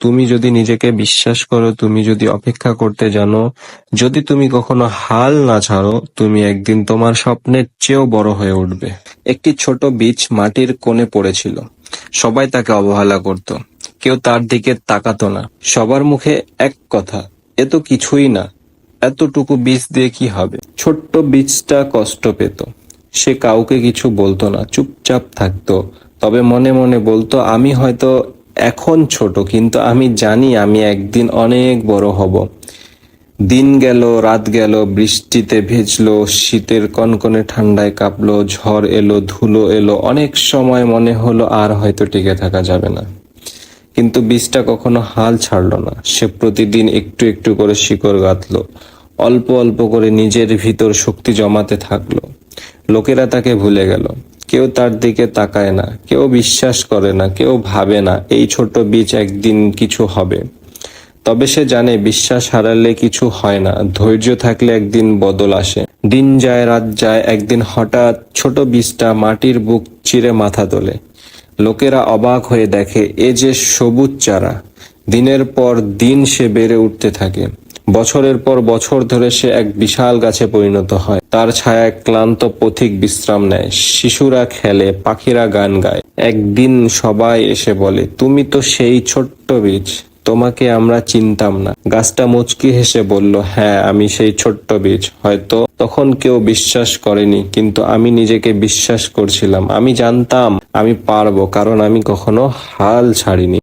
তুমি যদি নিজেকে বিশ্বাস করো, তুমি যদি অপেক্ষা করতে জানো, যদি তুমি কখনো হাল না ছাড়ো, তুমি একদিন তোমার স্বপ্নের চেয়েও বড় হয়ে উঠবে। একটি ছোট বীজ মাটির কোণে পড়েছিল। সবাই তাকে অবহেলা করত। কেউ তার দিকে তাকাতো না। সবার মুখে এক কথা, এ তো কিছুই না। এতটুকু বীজ দিয়ে কি হবে? ছোট্ট বীজটা কষ্ট পেত। সে কাউকে কিছু বলতো না, চুপচাপ থাকতো। তবে মনে মনে বলতো, আমি হয়তো এখন ছোট, কিন্তু আমি জানি আমি একদিন অনেক বড় হব। দিন গেল, রাত গেল, বৃষ্টিতে ভেজলো, শীতের কনকনে ঠান্ডায় কাঁপলো, ঝড় এলো, ধুলো এলো, অনেক সময় মনে হলো আর হয়তো টিকে থাকা যাবে না। কিন্তু বীজটা কখনো হাল ছাড়লো না। সে প্রতিদিন একটু একটু করে শিকড় গাঁথলো, অল্প অল্প করে নিজের ভিতর শক্তি জমাতে থাকল। লোকেরা তাকে ভুলে গেল। কেউ তার দিকে তাকায় না, কেউ বিশ্বাস করে না, কেউ ভাবে না, এই ছোট বীজ একদিন কিছু হবে। তবে সে জানে বিশ্বাস হারালে কিছু হয় না, ধৈর্য থাকলে একদিন বদল আসে। দিন যায়, রাত যায়, একদিন হঠাৎ ছোট বীজটা মাটির বুক চিরে মাথা তোলে। লোকেরা অবাক হয়ে দেখে, এ যে সবুজ চারা। দিনের পর দিন সে বেড়ে উঠতে থাকে। বছরের পর বছর ধরে সে এক বিশাল গাছে পরিণত হয়। তার ছায়ায় ক্লান্ত পথিক বিশ্রাম নেয়। শিশুরা খেলে, পাখিরা গান গায়। একদিন সবাই এসে বলে, তুমি তো সেই ছোট্ট বীজ, তোমাকে আমরা চিনতাম না। গাছটা মুচকি হেসে বলল হ্যাঁ আমি সেই ছোট্ট বীজ। হয়তো তখন কেউ বিশ্বাস করেনি, কিন্তু আমি নিজেকে বিশ্বাস করছিলাম। আমি জানতাম আমি পারব, কারণ আমি কখনো হাল ছাড়িনি।